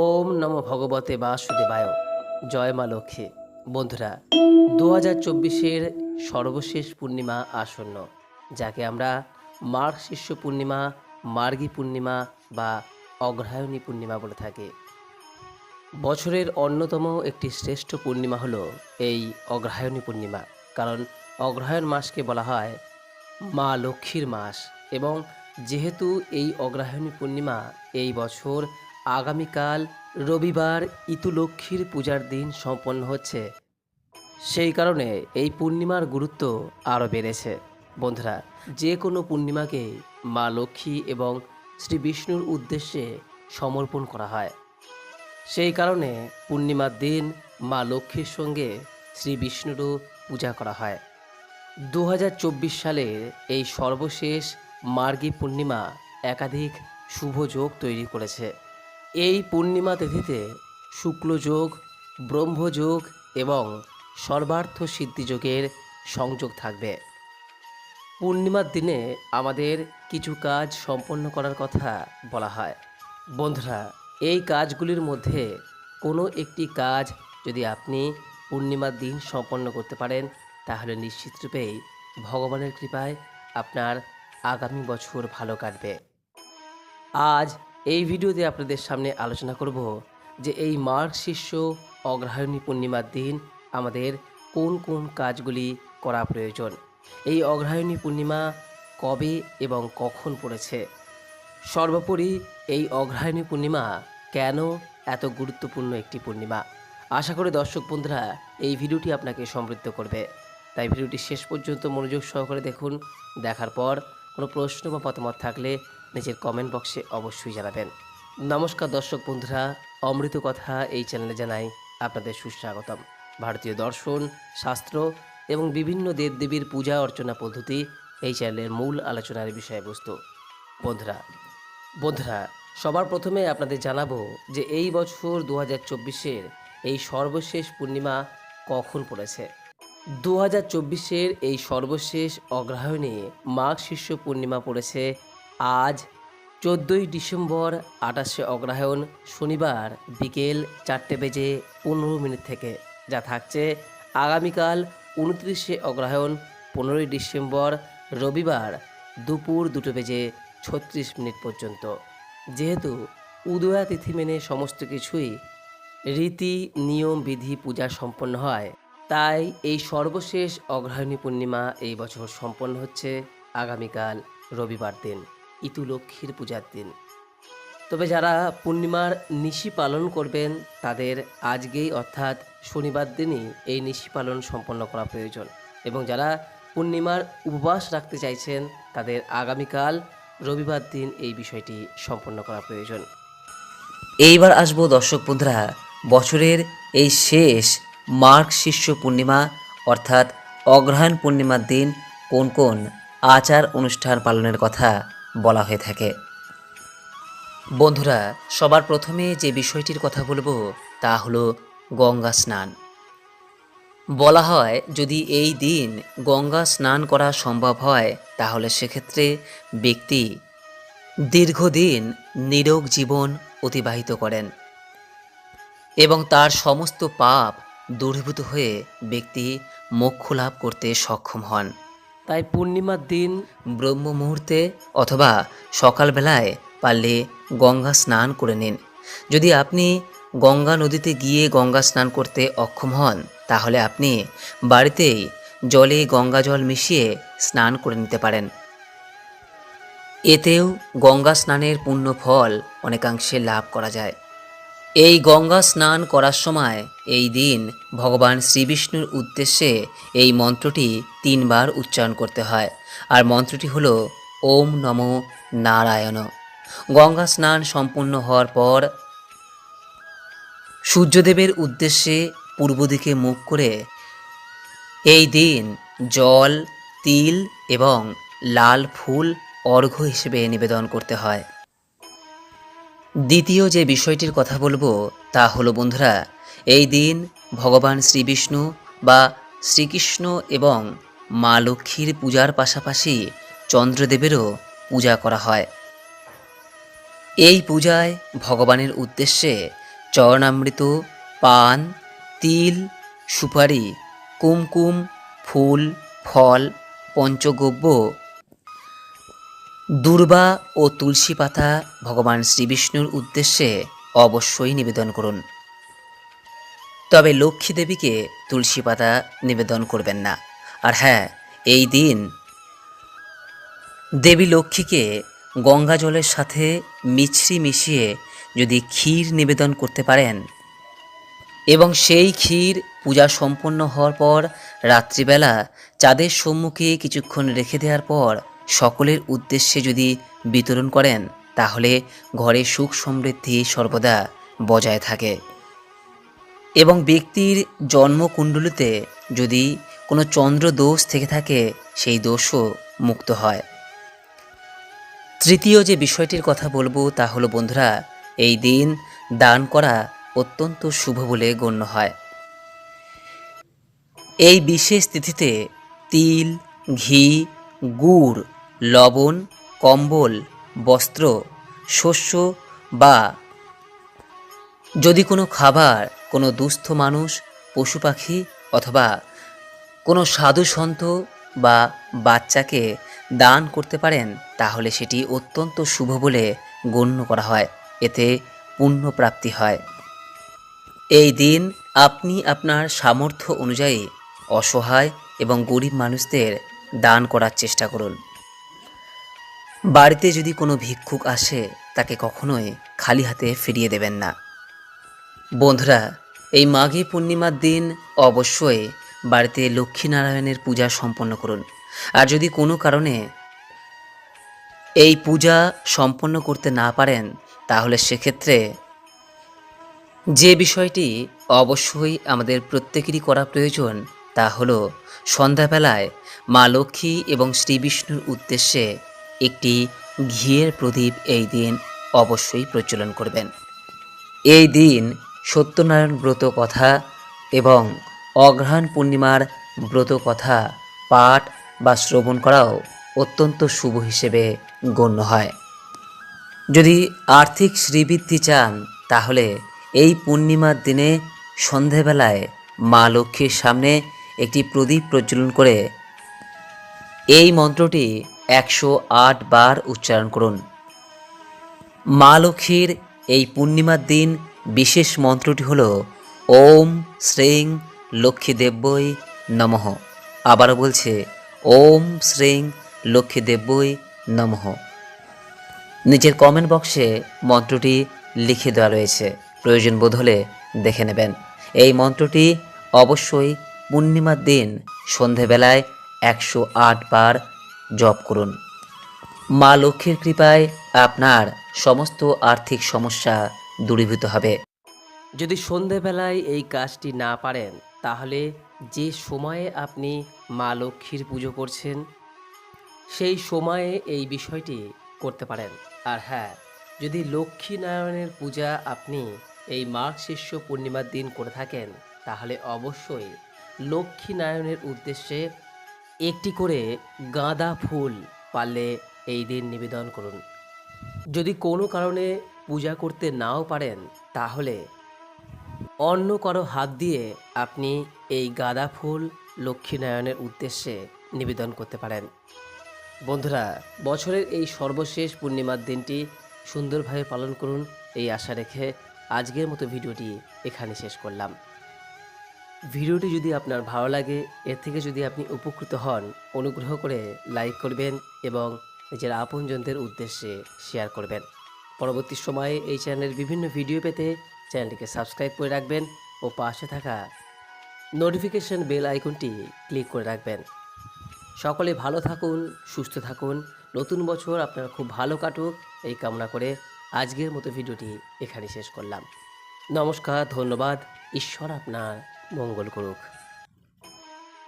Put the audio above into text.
ওম নম ভগবতে বাসুদেবায়। জয় মা লক্ষ্মী। বন্ধুরা দু হাজার চব্বিশের সর্বশেষ পূর্ণিমা আসন্ন, যাকে আমরা মার্গ শিষ্য পূর্ণিমা, মার্গী পূর্ণিমা বা অগ্রহায়ণী পূর্ণিমা বলে থাকি। বছরের অন্যতম একটি শ্রেষ্ঠ পূর্ণিমা হলো এই অগ্রহায়ণী পূর্ণিমা, কারণ অগ্রহায়ণ মাসকে বলা হয় মা লক্ষ্মীর মাস এবং যেহেতু এই অগ্রহায়ণী পূর্ণিমা এই বছর আগামীকাল রবিবার ইতু লক্ষ্মীর পূজার দিন সম্পন্ন হচ্ছে। সেই কারণে এই পূর্ণিমার গুরুত্ব আরও বেড়েছে। বন্ধুরা, যে কোনো পূর্ণিমাকে মা লক্ষ্মী এবং শ্রী বিষ্ণুর উদ্দেশ্যে সমর্পণ করা হয়। সেই কারণে পূর্ণিমার দিন মা লক্ষ্মীর সঙ্গে শ্রী বিষ্ণুরও পূজা করা হয়। দু সালের এই সর্বশেষ মার্গী পূর্ণিমা একাধিক শুভ যোগ তৈরি করেছে। এই পূর্ণিমা তিথিতে শুক্লযোগ, ব্রহ্মযোগ এবং সর্বার্থ সিদ্ধিযোগের সংযোগ থাকবে। পূর্ণিমার দিনে আমাদের কিছু কাজ সম্পন্ন করার কথা বলা হয়। বন্ধুরা, এই কাজগুলির মধ্যে কোনো একটি কাজ যদি আপনি পূর্ণিমার দিন সম্পন্ন করতে পারেন, তাহলে নিশ্চিতরূপেই ভগবানের কৃপায় আপনার আগামী বছর ভালো কাটবে। আজ এই ভিডিওতে আপনাদের সামনে আলোচনা করব যে এই মার্গ শিষ্য অগ্রহায়ণী পূর্ণিমার দিন আমাদের কোন কোন কাজগুলি করা প্রয়োজন? এই অগ্রহায়ণী পূর্ণিমা কবে এবং কখন পড়েছে? সর্বোপরি এই অগ্রহায়ণী পূর্ণিমা কেন এত গুরুত্বপূর্ণ একটি পূর্ণিমা? আশা করি দর্শক বন্ধুরা এই ভিডিওটি আপনাকে সমৃদ্ধ করবে। তাই ভিডিওটি শেষ পর্যন্ত মনোযোগ সহকারে দেখুন। দেখার পর কোনো প্রশ্ন বা মতামত থাকলে নিজের কমেন্ট বক্সে অবশ্যই জানাবেন। নমস্কার দর্শক বন্ধুরা, অমৃত কথা এই চ্যানেলে জানাই আপনাদের সুস্বাগতম। ভারতীয় দর্শন, শাস্ত্র এবং বিভিন্ন দেবদেবীর পূজা অর্চনা পদ্ধতি এই চ্যানেলের মূল আলোচনার বিষয়বস্তু। বন্ধুরা বন্ধুরা, সবার প্রথমে আপনাদের জানাব যে এই বছর দু হাজার চব্বিশের এই সর্বশেষ পূর্ণিমা কখন পড়েছে? দু হাজার চব্বিশের এই সর্বশেষ অগ্রহায়ণে মাঘ শীর্ষ পূর্ণিমা পড়েছে আজ চোদ্দোই ডিসেম্বর, আঠাশে অগ্রহায়ণ, শনিবার বিকেল চারটে বেজে পনেরো মিনিট থেকে যা থাকছে আগামীকাল উনত্রিশে অগ্রহায়ণ, পনেরোই ডিসেম্বর, রবিবার দুপুর দুটো বেজে ছত্রিশ মিনিট পর্যন্ত। যেহেতু উদয়া তিথি মেনে সমস্ত কিছুই রীতি, নিয়ম, বিধি, পূজা সম্পন্ন হয়, তাই এই সর্বশেষ অগ্রহায়ণী পূর্ণিমা এই বছর সম্পন্ন হচ্ছে আগামীকাল রবিবার দিন। ইতু লক্ষ্মীর পূজার দিন। তবে যারা পূর্ণিমার নিশি পালন করবেন, তাদের আজকেই অর্থাৎ শনিবার দিনই এই নিশি পালন সম্পন্ন করা প্রয়োজন। এবং যারা পূর্ণিমার উপবাস রাখতে চাইছেন, তাদের আগামীকাল রবিবার দিন এই বিষয়টি সম্পন্ন করা প্রয়োজন। এইবার আসব দর্শক বন্ধুরা, বছরের এই শেষ মার্গ শিষ্য পূর্ণিমা, অর্থাৎ অগ্রহায়ণ পূর্ণিমার দিন কোন কোন আচার অনুষ্ঠান পালনের কথা। বলা হয়ে থাকে। বন্ধুরা, সবার প্রথমে যে বিষয়টির কথা বলব, তা হলো গঙ্গা স্নান। বলা হয়, যদি এই দিন গঙ্গা স্নান করা সম্ভব হয়, তাহলে সেক্ষেত্রে ব্যক্তি দীর্ঘদিন নিরোগ জীবন অতিবাহিত করেন এবং তার সমস্ত পাপ দূরীভূত হয়ে ব্যক্তি মোক্ষ লাভ করতে সক্ষম হন। তাই পূর্ণিমার দিন ব্রহ্ম মুহূর্তে অথবা সকালবেলায় পারলে গঙ্গা স্নান করে নিন। যদি আপনি গঙ্গা নদীতে গিয়ে গঙ্গা স্নান করতে অক্ষম হন, তাহলে আপনি বাড়িতেই জলে গঙ্গা জল মিশিয়ে স্নান করে নিতে পারেন। এতেও গঙ্গা স্নানের পুণ্য ফল অনেকাংশে লাভ করা যায়। এই গঙ্গা স্নান করার সময় এই দিন ভগবান শ্রীবিষ্ণুর উদ্দেশ্যে এই মন্ত্রটি তিনবার উচ্চারণ করতে হয়। আর মন্ত্রটি হল, ওম নম নারায়ণ। গঙ্গা স্নান সম্পূর্ণ হওয়ার পর সূর্যদেবের উদ্দেশ্যে পূর্ব দিকে মুখ করে এই দিন জল, তিল এবং লাল ফুল অর্ঘ্য হিসেবে নিবেদন করতে হয়। দ্বিতীয় যে বিষয়টির কথা বলব তা হলো, বন্ধুরা, এই দিন ভগবান শ্রীবিষ্ণু বা শ্রীকৃষ্ণ এবং মা লক্ষ্মীর পূজার পাশাপাশি চন্দ্রদেবেরও পূজা করা হয়। এই পূজায় ভগবানের উদ্দেশ্যে চরণামৃত, পান, তিল, সুপারি, কুমকুম, ফুল, ফল, পঞ্চগব্য দুর্বা ও তুলসী পাতা ভগবান শ্রীবিষ্ণুর উদ্দেশ্যে অবশ্যই নিবেদন করুন। তবে লক্ষ্মী দেবীকে তুলসী পাতা নিবেদন করবেন না। আর হ্যাঁ এই দিন দেবী লক্ষ্মীকে গঙ্গা জলের সাথে মিছরি মিশিয়ে যদি ক্ষীর নিবেদন করতে পারেন, এবং সেই ক্ষীর পূজা সম্পন্ন হওয়ার পর রাত্রিবেলা চাঁদের সম্মুখে কিছুক্ষণ রেখে দেওয়ার পর সকলের উদ্দেশ্যে যদি বিতরণ করেন, তাহলে ঘরে সুখ সমৃদ্ধি সর্বদা বজায় থাকে। এবং ব্যক্তির জন্মকুণ্ডলিতে যদি কোনো চন্দ্র দোষ থেকে থাকে, সেই দোষও মুক্ত হয়। তৃতীয় যে বিষয়টির কথা বলব, তা হলো বন্ধুরা, এই দিন দান করা অত্যন্ত শুভ বলে গণ্য হয়। এই বিশেষ তিথিতে তিল, ঘি গুড়, লবণ, কম্বল, বস্ত্র, শস্য বা যদি কোনো খাবার, কোনো দুস্থ মানুষ, পশু পাখি অথবা কোনো সাধু সন্ত বা বাচ্চাকে দান করতে পারেন, তাহলে সেটি অত্যন্ত শুভ বলে গণ্য করা হয়। এতে পুণ্য প্রাপ্তি হয়। এই দিন আপনি আপনার সামর্থ্য অনুযায়ী অসহায় এবং গরিব মানুষদের দান করার চেষ্টা করুন। বাড়িতে যদি কোনো ভিক্ষুক আসে, তাকে কখনোই খালি হাতে ফিরিয়ে দেবেন না। বন্ধুরা, এই মাঘী পূর্ণিমার দিন অবশ্যই বাড়িতে লক্ষ্মীনারায়ণের পূজা সম্পন্ন করুন। আর যদি কোনো কারণে এই পূজা সম্পন্ন করতে না পারেন, তাহলে সেক্ষেত্রে যে বিষয়টি অবশ্যই আমাদের প্রত্যেকেরই করা প্রয়োজন, তা হলো সন্ধ্যাবেলায় মা লক্ষ্মী এবং শ্রী বিষ্ণুর উদ্দেশ্যে একটি ঘিয়ের প্রদীপ এই দিন অবশ্যই প্রচলন করবেন। এই দিন সত্যনারায়ণ ব্রত কথা এবং অগ্রহায়ণ পূর্ণিমার ব্রত কথা পাঠ বা শ্রবণ করাও অত্যন্ত শুভ হিসেবে গণ্য হয়। যদি আর্থিক শ্রীবৃদ্ধি চান, তাহলে এই পূর্ণিমার দিনে সন্ধেবেলায় মা লক্ষ্মীর সামনে একটি প্রদীপ প্রজ্বলন করে এই মন্ত্রটি একশো আট বার উচ্চারণ করুন। মা লক্ষ্মীর এই পূর্ণিমার দিন বিশেষ মন্ত্রটি হল, ওম শ্রীং লক্ষ্মী দেব্যই নমঃ। আবারও বলছে, ওম শ্রীং লক্ষ্মী দেব্যই নমঃ। নিচের কমেন্ট বক্সে মন্ত্রটি লিখে দেওয়া রয়েছে। প্রয়োজন বোধ হলে দেখে নেবেন। এই মন্ত্রটি অবশ্যই পূর্ণিমার দিন সন্ধেবেলায় একশো আট বার জপ করুন। মা লক্ষ্মীর কৃপায় আপনার সমস্ত আর্থিক সমস্যা দূরীভূত হবে। যদি সন্ধেবেলায় এই কাজটি না পারেন, তাহলে যে সময়ে আপনি মা লক্ষ্মীর পুজো করছেন, সেই সময়ে এই বিষয়টি করতে পারেন। আর হ্যাঁ যদি লক্ষ্মী নারায়ণের পূজা আপনি এই মাঘ শিষ্য পূর্ণিমার দিন করে থাকেন, তাহলে অবশ্যই লক্ষ্মী নারায়ণের উদ্দেশ্যে একটি করে গাঁদা ফুল পারলে এই দিন নিবেদন করুন। যদি কোনো কারণে পূজা করতে নাও পারেন, তাহলে অন্য কারও হাত দিয়ে আপনি এই গাঁদা ফুল লক্ষ্মীনারায়ণের উদ্দেশ্যে নিবেদন করতে পারেন। বন্ধুরা, বছরের এই সর্বশেষ পূর্ণিমার দিনটি সুন্দরভাবে পালন করুন, এই আশা রেখে আজকের মতো ভিডিওটি এখানে শেষ করলাম। ভিডিওটি যদি আপনার ভালো লাগে, এর থেকে যদি আপনি উপকৃত হন, অনুগ্রহ করে লাইক করবেন এবং নিজের আপনজনদের উদ্দেশ্যে শেয়ার করবেন। পরবর্তী সময়ে এই চ্যানেলের বিভিন্ন ভিডিও পেতে চ্যানেলটিকে সাবস্ক্রাইব করে রাখবেন ও পাশে থাকা নোটিফিকেশন বেল আইকনটি ক্লিক করে রাখবেন। সকলে ভালো থাকুন, সুস্থ থাকুন। নতুন বছর আপনার খুব ভালো কাটুক, এই কামনা করে আজকের মতো ভিডিওটি এখানে শেষ করলাম। নমস্কার, ধন্যবাদ। ঈশ্বর আপনার মঙ্গল করুক।